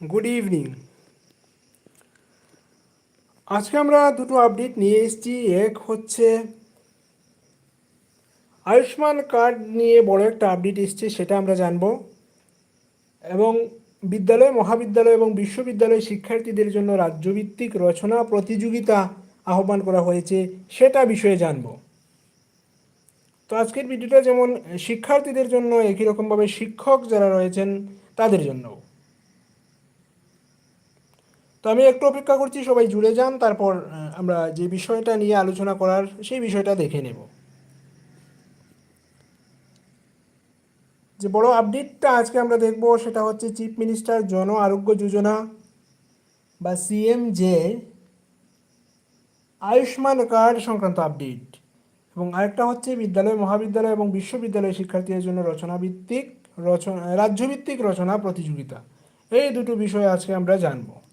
Good evening আজকে আমরা দুটো আপডেট নিয়ে এসেছি। এক হচ্ছে আয়ুষ্মান কার্ড নিয়ে বড় একটা আপডেট এসছে, সেটা আমরা জানব। এবং বিদ্যালয়, মহাবিদ্যালয় এবং বিশ্ববিদ্যালয় শিক্ষার্থীদের জন্য রাজ্যভিত্তিক রচনা প্রতিযোগিতা আহ্বান করা হয়েছে, সেটা বিষয়ে জানব। তো আজকের ভিডিওটা যেমন শিক্ষার্থীদের জন্য, একই রকমভাবে শিক্ষক যারা রয়েছেন, তাদের জন্যও। তো আমি একটু অপেক্ষা করছি, সবাই জুড়ে যান, তারপর আমরা যে বিষয়টা নিয়ে আলোচনা করার, সেই বিষয়টা দেখে নেব। যে বড় আপডেটটা আজকে আমরা দেখব, সেটা হচ্ছে চিফ মিনিস্টার জন আরোগ্য যোজনা, বা সিএম যে আয়ুষ্মান কার্ড সংক্রান্ত আপডেট এবং আরেকটা হচ্ছে বিদ্যালয়, মহাবিদ্যালয় এবং বিশ্ববিদ্যালয় শিক্ষার্থীদের জন্য রচনাভিত্তিক, রচনা, রাজ্যভিত্তিক রচনা প্রতিযোগিতা। এই দুটো বিষয় আজকে আমরা জানব।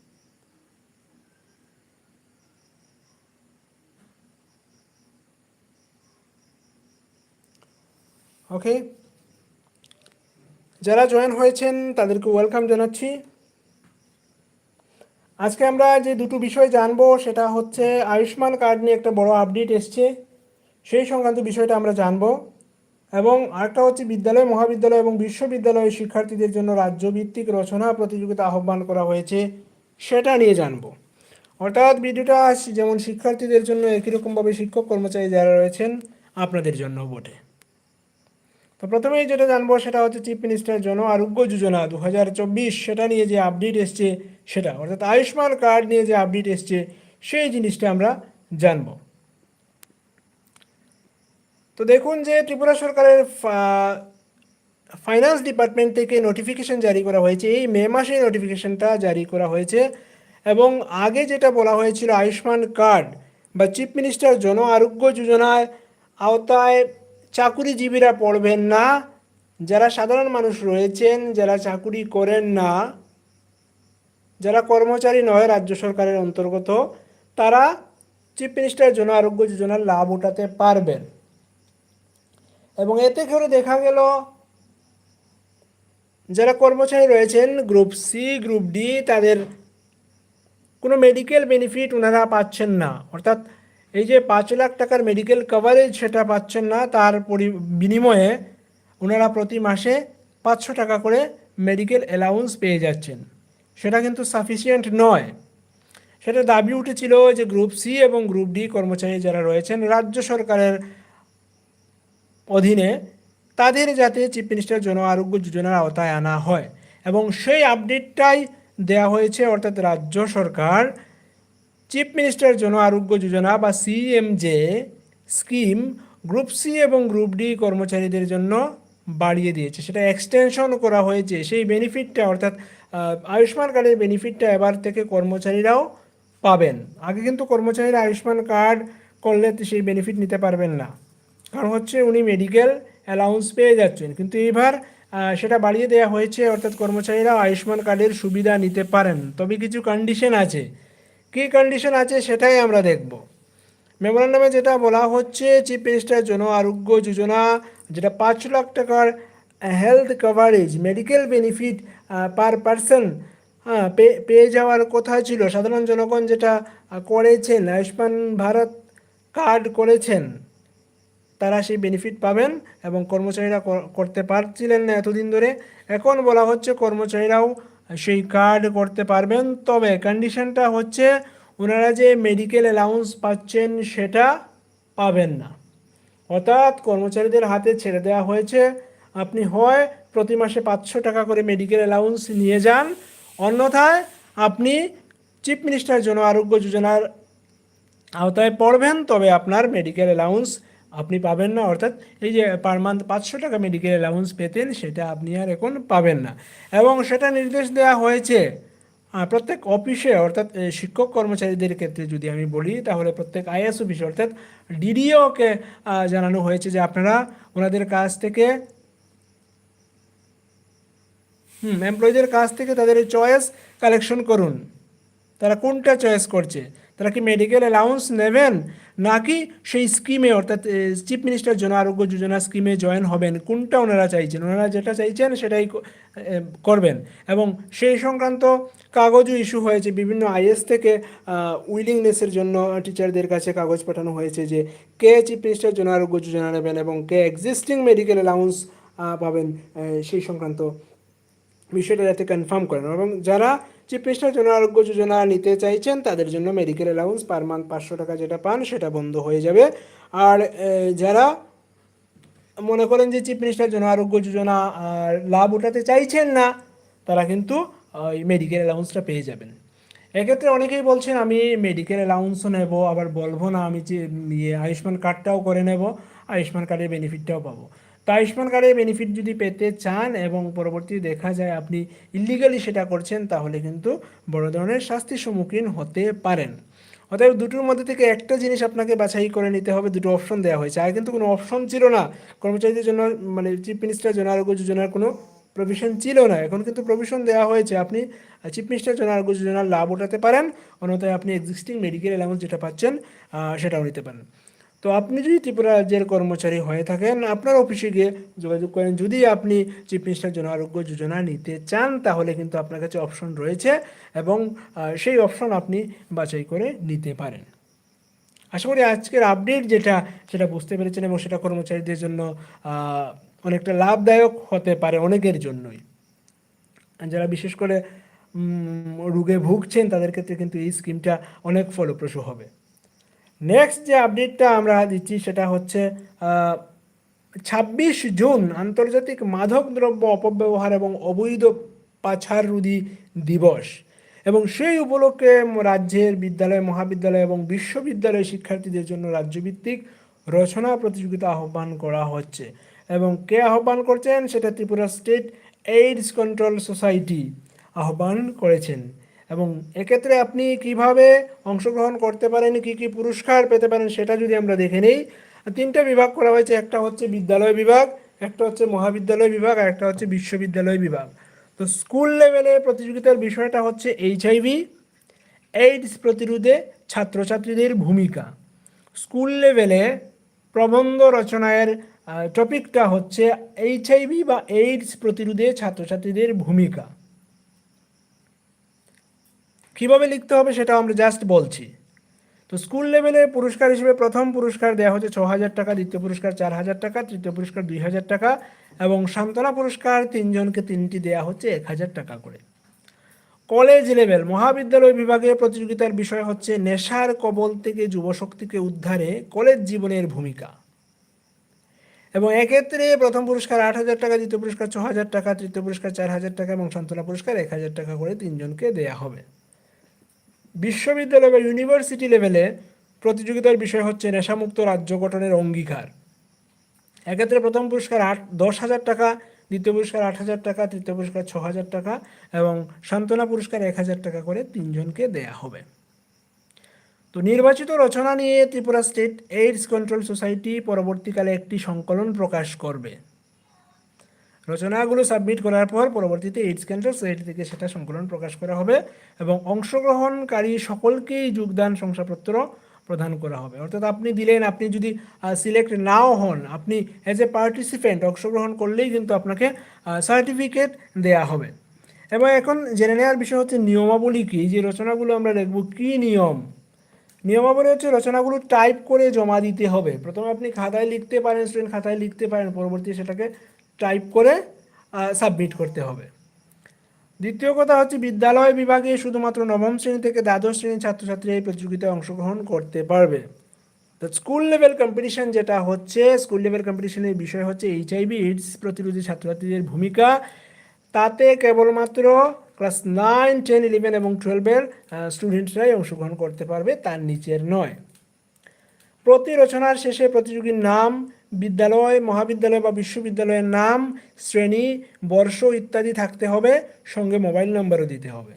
ওকে যারা জয়েন হয়েছেন, তাদেরকে ওয়েলকাম জানাচ্ছি। আজকে আমরা যে দুটো বিষয় জানব, সেটা হচ্ছে আয়ুষ্মান কার্ড নিয়ে একটা বড় আপডেট এসছে। সেই সংক্রান্ত বিষয়টা আমরা জানব। এবং আরেকটা হচ্ছে বিদ্যালয়, মহাবিদ্যালয় এবং বিশ্ববিদ্যালয়ের শিক্ষার্থীদের জন্য রাজ্যভিত্তিক রচনা প্রতিযোগিতা আহ্বান করা হয়েছে, সেটা নিয়ে জানব। অর্থাৎ ভিডিওটা যেমন শিক্ষার্থীদের জন্য একই রকমভাবে শিক্ষক কর্মচারী যারা রয়েছেন, আপনাদের জন্য বটে। তো প্রথমেই যেটা জানব সেটা হচ্ছে চিফ মিনিস্টার জন আরোগ্য যোজনা দু হাজার চব্বিশ সেটা নিয়ে যে আপডেট এসছে সেটা, অর্থাৎ আয়ুষ্মান কার্ড নিয়ে যে আপডেট এসছে সেই জিনিসটা আমরা জানব। তো দেখুন যে ত্রিপুরা সরকারের ফাইন্যান্স ডিপার্টমেন্ট থেকে নোটিফিকেশন জারি করা হয়েছে, এই মে মাসে নোটিফিকেশনটা জারি করা হয়েছে এবং আগে যেটা বলা হয়েছিল আয়ুষ্মান কার্ড বা চিফ মিনিস্টার জন আরোগ্য যোজনার আওতায় চাকুরিজীবীরা পড়বেন না। যারা সাধারণ মানুষ রয়েছেন, যারা চাকুরি করেন না, যারা কর্মচারী নয় রাজ্য সরকারের অন্তর্গত, তারা চিফ মিনিস্টার জন আরোগ্য যোজনার লাভ উঠাতে পারবেন। এবং এতে করে দেখা গেল, যারা কর্মচারী রয়েছেন, গ্রুপ সি গ্রুপ ডি তাদের কোনো মেডিকেল বেনিফিট ওনারা পাচ্ছেন না। অর্থাৎ এই যে পাঁচ লাখ টাকার মেডিকেল কভারেজ সেটা পাচ্ছেন না, তার পরি, বিনিময়ে ওনারা প্রতি মাসে পাঁচশো টাকা করে মেডিকেল অ্যালাউন্স পেয়ে যাচ্ছেন। সেটা কিন্তু সাফিসিয়েন্ট নয়। সেটা দাবি উঠেছিল যে গ্রুপ সি এবং গ্রুপ ডি কর্মচারী যারা রয়েছেন রাজ্য সরকারের অধীনে, তাদের যাতে চিফ মিনিস্টার জন আরোগ্য যোজনার আওতায় আনা হয়। এবং সেই আপডেটটাই দেয়া হয়েছে অর্থাৎ রাজ্য সরকার চিফ মিনিস্টার জন আরোগ্য যোজনা বা সিএমজে স্কিম গ্রুপ সি এবং গ্রুপ ডি কর্মচারীদের জন্য বাড়িয়ে দিয়েছে। সেটা এক্সটেনশন করা হয়েছে। সেই বেনিফিটটা অর্থাৎ আয়ুষ্মান কার্ডের বেনিফিটটা এবার থেকে কর্মচারীরাও পাবেন। আগে কিন্তু কর্মচারীরা আয়ুষ্মান কার্ড করলে সেই বেনিফিট নিতে পারবেন না। কারণ হচ্ছে উনি মেডিকেল অ্যালাউন্স পেয়ে যাচ্ছেন। কিন্তু এবার সেটা বাড়িয়ে দেওয়া হয়েছে। অর্থাৎ কর্মচারীরা আয়ুষ্মান কার্ডের সুবিধা নিতে পারেন। তবে কিছু কন্ডিশন আছে। কী কন্ডিশন আছে সেটাই আমরা দেখব। মেমোরান্ডামে যেটা বলা হচ্ছে চিফ মিনিস্টার জন আরোগ্য যোজনা, যেটা পাঁচ লাখ টাকার health coverage medical benefit per person হ্যাঁ পেয়ে যাওয়ার কথা ছিল। সাধারণ জনগণ যেটা করেছেন, আয়ুষ্মান ভারত কার্ড করেছেন, তারা সেই বেনিফিট পাবেন এবং কর্মচারীরা করতে পারছিলেন না এতদিন ধরে। এখন বলা হচ্ছে কর্মচারীরাও সেই কার্ড করতে পারবেন। তবে কন্ডিশনটা হচ্ছে ওনারা যে মেডিকেল অ্যালাউন্স পাচ্ছেন সেটা পাবেন না। অর্থাৎ কর্মচারীদের হাতে ছেড়ে দেওয়া হয়েছে। আপনি হয় প্রতি মাসে পাঁচশো টাকা করে মেডিকেল অ্যালাউন্স নিয়ে যান, অন্যথায় আপনি চিফ মিনিস্টার জন আরোগ্য যোজনার আওতায় পড়বেন, তবে আপনার মেডিকেল অ্যালাউন্স আপনি পাবেন না, অর্থাৎ এই যে পার মান্থ পাঁচশো টাকা মেডিকেল অ্যালাউন্স পেতেন, সেটা আপনি আর এখন পাবেন না। এবং সেটা নির্দেশ দেওয়া হয়েছে প্রত্যেক অফিসে অর্থাৎ শিক্ষক কর্মচারীদের ক্ষেত্রে যদি আমি বলি, তাহলে প্রত্যেক আইএস অফিসে অর্থাৎ ডিডিওকে জানানো হয়েছে যে আপনারা ওনাদের কাছ থেকে, হুম এমপ্লয়ীদের কাছ থেকে তাদের চয়েস কালেকশন করুন। তারা কোনটা চয়েস করছে? তারা কি মেডিকেল অ্যালাউন্স নেবেন? নাকি সেই স্কিমে অর্থাৎ চিফ মিনিস্টার জন আরোগ্য যোজনা স্কিমে জয়েন হবেন? কোনটা ওনারা চাইছেন? ওনারা যেটা চাইছেন, সেটাই করবেন। এবং সেই সংক্রান্ত কাগজও ইস্যু হয়েছে। বিভিন্ন আইএস থেকে উইলিংনেসের জন্য টিচারদের কাছে কাগজ পাঠানো হয়েছে যে, কে চিফ মিনিস্টার জন আরোগ্য যোজনা নেবেন এবং কে এক্সিস্টিং মেডিকেল অ্যালাউন্স পাবেন সেই সংক্রান্ত বিষয়টা যাতে কনফার্ম করেন এবং যারা মিনিস্টার জন আরোগ্য যোজনা নিতে চাইছেন, তাদের জন্য মেডিকেল অ্যালাউন্স পার মান্থ পাঁচশো টাকা যেটা পান, সেটা বন্ধ হয়ে যাবে। আর যারা মনে করেন যে চিফ মিনিস্টার জন আরোগ্য যোজনা লাভ উঠাতে চাইছেন না, তারা কিন্তু ওই মেডিকেল অ্যালাউন্সটা পেয়ে যাবেন। এক্ষেত্রে অনেকেই বলছেন, আমি মেডিকেল অ্যালাউন্সও নেব, আবার বলব না, আমি যে ইয়ে আয়ুষ্মান কার্ডটাও করে নেব, আয়ুষ্মান কার্ডের বেনিফিটটাও পাবো। তো আয়ুষ্মান কার্ডের বেনিফিট যদি পেতে চান এবং পরবর্তী দেখা যায় আপনি ইলিগালি সেটা করছেন, তাহলে কিন্তু বড় ধরনের শাস্তির সম্মুখীন হতে পারেন। অতএব দুটোর মধ্যে থেকে একটা জিনিস আপনাকে বাছাই করে নিতে হবে, দুটো অপশন দেওয়া হয়েছে। আগে কিন্তু কোনো অপশন ছিল না। কর্মচারীদের জন্য মানে চিফ মিনিস্টার জন আরোগ্য যোজনার কোনো প্রভিশন ছিল না। এখন কিন্তু প্রভিশন দেওয়া হয়েছে। আপনি চিফ মিনিস্টার জন আরোগ্য যোজনার লাভ উঠাতে পারেন। অন্যথায় আপনি এক্সিস্টিং মেডিকেল অ্যালাউন্স যেটা পাচ্ছেন সেটাও নিতে পারেন। তো আপনি যদি ত্রিপুরা রাজ্যের কর্মচারী হয়ে থাকেন, আপনার অফিসে গিয়ে যোগাযোগ করেন। যদি আপনি চিফ মিনিস্টার জন আরোগ্য যোজনা নিতে চান, তাহলে কিন্তু আপনার কাছে অপশন রয়েছে এবং সেই অপশন আপনি বাছাই করে নিতে পারেন। আশা করি আজকের আপডেট যেটা, সেটা বুঝতে পেরেছেন এবং সেটা কর্মচারীদের জন্য অনেকটা লাভদায়ক হতে পারে অনেকের জন্যই। যারা বিশেষ করে রোগে ভুগছেন, তাদের ক্ষেত্রে কিন্তু এই স্কিমটা অনেক ফলপ্রসূ হবে। নেক্সট যে আপডেটটা আমরা দিচ্ছি সেটা হচ্ছে ছাব্বিশ জুন আন্তর্জাতিক মাদক দ্রব্য অপব্যবহার এবং অবৈধ পাছার রুদি দিবস। এবং সেই উপলক্ষে রাজ্যের বিদ্যালয়, মহাবিদ্যালয় এবং বিশ্ববিদ্যালয় শিক্ষার্থীদের জন্য রাজ্যভিত্তিক রচনা প্রতিযোগিতা আহ্বান করা হচ্ছে। এবং কে আহ্বান করছেন? সেটা Tripura state AIDS control society আহ্বান করেছেন। এবং এক্ষেত্রে আপনি কীভাবে অংশগ্রহণ করতে পারেন, কি কি পুরস্কার পেতে পারেন সেটা যদি আমরা দেখে নিই, তিনটা বিভাগ করা হয়েছে। একটা হচ্ছে বিদ্যালয় বিভাগ, একটা হচ্ছে মহাবিদ্যালয় বিভাগ আর একটা হচ্ছে বিশ্ববিদ্যালয় বিভাগ। তো স্কুল লেভেলে প্রতিযোগিতার বিষয়টা হচ্ছে এইচআইভি এইডস প্রতিরোধে ছাত্রছাত্রীদের ভূমিকা। স্কুল লেভেলে প্রবন্ধ রচনায়ের টপিকটা হচ্ছে এইচআইভি বা এইডস প্রতিরোধে ছাত্রছাত্রীদের ভূমিকা। কীভাবে লিখতে হবে সেটা আমরা জাস্ট বলছি। তো স্কুল লেভেলে পুরস্কার হিসেবে প্রথম পুরস্কার দেওয়া হচ্ছে ছ হাজার টাকা, দ্বিতীয় পুরস্কার চার হাজার টাকা, তৃতীয় পুরস্কার দুই হাজার টাকা এবং সান্ত্বনা পুরস্কার তিনজনকে তিনটি দেওয়া হচ্ছে এক হাজার টাকা করে। কলেজ লেভেল মহাবিদ্যালয় বিভাগে প্রতিযোগিতার বিষয় হচ্ছে নেশার কবল থেকে যুবশক্তিকে উদ্ধারে কলেজ জীবনের ভূমিকা। এবং এক্ষেত্রে প্রথম পুরস্কার আট হাজার টাকা, দ্বিতীয় পুরস্কার ছ হাজার টাকা, তৃতীয় পুরস্কার চার হাজার টাকা এবং সান্ত্বনা পুরস্কার এক হাজার টাকা করে তিনজনকে দেয়া হবে। বিশ্ববিদ্যালয় বা ইউনিভার্সিটি লেভেলে প্রতিযোগিতার বিষয় হচ্ছে নেশামুক্ত রাজ্য গঠনের অঙ্গীকার। এক্ষেত্রে প্রথম পুরস্কার আট, দশ হাজার টাকা, দ্বিতীয় পুরস্কার আট হাজার টাকা, তৃতীয় পুরস্কার ছ হাজার টাকা এবং সান্ত্বনা পুরস্কার এক হাজার টাকা করে তিনজনকে দেয়া হবে। তো নির্বাচিত রচনা নিয়ে Tripura state AIDS control society পরবর্তীকালে একটি সংকলন প্রকাশ করবে। রচনাগুলো সাবমিট করার পর পরবর্তীতে এইডস কন্ট্রোল সোসাইটি থেকে সেটা সংকলন প্রকাশ করা হবে এবং অংশগ্রহণকারী সকলকেই যোগদান শংসাপত্র প্রদান করা হবে। অর্থাৎ আপনি দিলেন, আপনি যদি সিলেক্ট নাও হন, আপনি অ্যাজ এ পার্টিসিপেন্ট অংশগ্রহণ করলেই কিন্তু আপনাকে সার্টিফিকেট দেয়া হবে। এবং এখন জেনে নেওয়ার বিষয় হচ্ছে নিয়মাবলী কী? যে রচনাগুলো আমরা দেখব, কী নিয়ম? নিয়মাবলী হচ্ছে রচনাগুলো টাইপ করে জমা দিতে হবে। প্রথমে আপনি খাতায় লিখতে পারেন স্টুডেন্ট খাতায় লিখতে পারেন, পরবর্তী সেটাকে টাইপ করে সাবমিট করতে হবে। দ্বিতীয় কথা হচ্ছে বিদ্যালয় বিভাগে শুধুমাত্র নবম শ্রেণি থেকে দ্বাদশ শ্রেণির ছাত্রছাত্রী এই প্রতিযোগিতায় অংশগ্রহণ করতে পারবে। তো স্কুল লেভেল কম্পিটিশন যেটা হচ্ছে স্কুল লেভেল কম্পিটিশনের বিষয় হচ্ছে এইচআইভি এইডস প্রতিরোধী ছাত্রছাত্রীদের ভূমিকা। তাতে কেবলমাত্র ক্লাস নাইন টেন ইলেভেন এবং টুয়েলভের স্টুডেন্টরাই অংশগ্রহণ করতে পারবে, তার নিচের নয়। প্রতি রচনার শেষে প্রতিযোগীর নাম বিদ্যালয়, মহাবিদ্যালয় বা বিশ্ববিদ্যালয়ের নাম, শ্রেণি, বর্ষ ইত্যাদি থাকতে হবে, সঙ্গে মোবাইল নম্বরও দিতে হবে।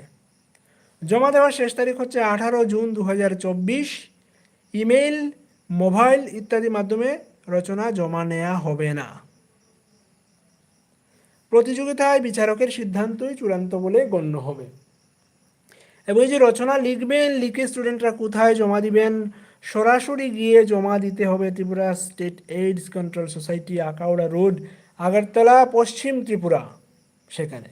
জমা দেওয়ার শেষ তারিখ হচ্ছে আঠারো জুন দু ইমেইল, মোবাইল ইত্যাদি মাধ্যমে রচনা জমা নেওয়া হবে না। প্রতিযোগিতায় বিচারকের সিদ্ধান্তই চূড়ান্ত বলে গণ্য হবে। এবং এই যে রচনা লিখবেন, লিখে স্টুডেন্টরা কোথায় জমা দিবেন সরাসরি গিয়ে জমা দিতে হবে Tripura state AIDS control society Akhaura road, Agartala, Paschim Tripura, সেখানে।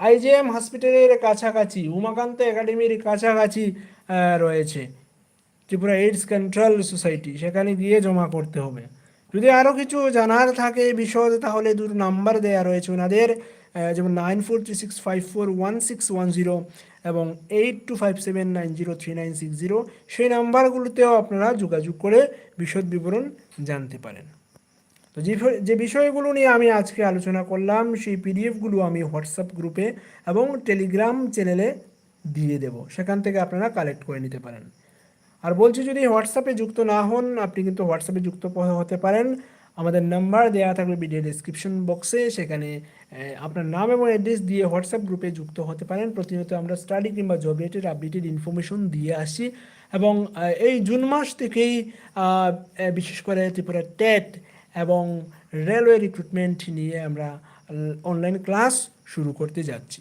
আইজিএম হসপিটালের কাছাকাছি, উমাকান্ত একাডেমির কাছাকাছি রয়েছে ত্রিপুরা এইডস কন্ট্রোল সোসাইটি, সেখানে গিয়ে জমা করতে হবে। যদি আরও কিছু জানার থাকে বিশদ, তাহলে দুটো নাম্বার দেওয়া রয়েছে ওনাদের। যেমন nine four three six five four one six one zero এবং eight two five seven nine zero three nine six zero, সেই নাম্বারগুলোতেও আপনারা যোগাযোগ করে বিশদ বিবরণ জানতে পারেন। তো যে যে বিষয়গুলো নিয়ে আমি আজকে আলোচনা করলাম, সেই পিডিএফগুলো আমি হোয়াটসঅ্যাপ গ্রুপে এবং টেলিগ্রাম চ্যানেলে দিয়ে দেব। সেখান থেকে আপনারা কালেক্ট করে নিতে পারেন। আর বলছি যদি হোয়াটসঅ্যাপে যুক্ত না হন, আপনি কিন্তু হোয়াটসঅ্যাপে যুক্ত হতে পারেন। আমাদের নাম্বার দেওয়া থাকবে ভিডিও ডিসক্রিপশন বক্সে সেখানে আপনার নাম এবং অ্যাড্রেস দিয়ে হোয়াটসঅ্যাপ গ্রুপে যুক্ত হতে পারেন। প্রতিনিয়ত আমরা স্টাডি কিংবা জব রিলেটেড আপডেটেড ইনফরমেশন দিয়ে আসি। এবং এই জুন মাস থেকেই বিশেষ করে ত্রিপুরা টেট এবং রেলওয়ে রিক্রুটমেন্ট নিয়ে আমরা অনলাইন ক্লাস শুরু করতে যাচ্ছি।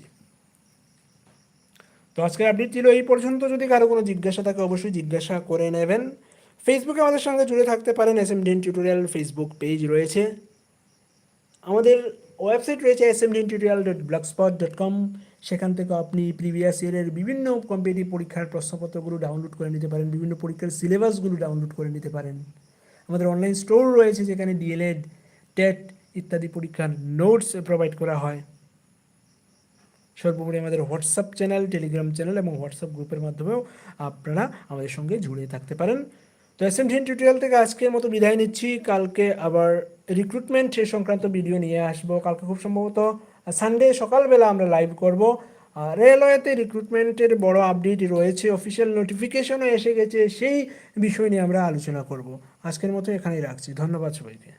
তো আজকের আপডেট ছিল এই পর্যন্ত। যদি কারও কোনো জিজ্ঞাসা থাকে, অবশ্যই জিজ্ঞাসা করে নেবেন। ফেসবুকে আমাদের সঙ্গে জুড়ে থাকতে পারেন S M Din tutorial Facebook page রয়েছে। আমাদের ওয়েবসাইট রয়েছে S M Din tutorial dot blogspot dot com সেখান থেকে আপনি প্রিভিয়াস ইয়ারের বিভিন্ন কম্পিটিটিভ পরীক্ষার প্রশ্নপত্রগুলো ডাউনলোড করে নিতে পারেন, বিভিন্ন পরীক্ষার সিলেবাসগুলো ডাউনলোড করে নিতে পারেন। আমাদের অনলাইন স্টোর রয়েছে যেখানে ডিএলএড টেট ইত্যাদি পরীক্ষার নোটস প্রোভাইড করা হয়। সর্বোপরি আমাদের হোয়াটসঅ্যাপ চ্যানেল টেলিগ্রাম চ্যানেল এবং হোয়াটসঅ্যাপ গ্রুপের মাধ্যমেও আপনারা আমাদের সঙ্গে জুড়ে থাকতে পারেন। তো এস এম টিউটোরিয়াল থেকে আজকের মতো বিদায় নিচ্ছি। কালকে আবার রিক্রুটমেন্ট সে সংক্রান্ত ভিডিও নিয়ে আসব। কালকে খুব সম্ভবত সানডে সকালবেলা আমরা লাইভ করব। রেলওয়েতে রিক্রুটমেন্টের বড় আপডেট রয়েছে। অফিসিয়াল নোটিফিকেশনও এসে গেছে। সেই বিষয় নিয়ে আমরা আলোচনা করব। আজকের মতো এখানেই রাখছি। ধন্যবাদ সবাইকে।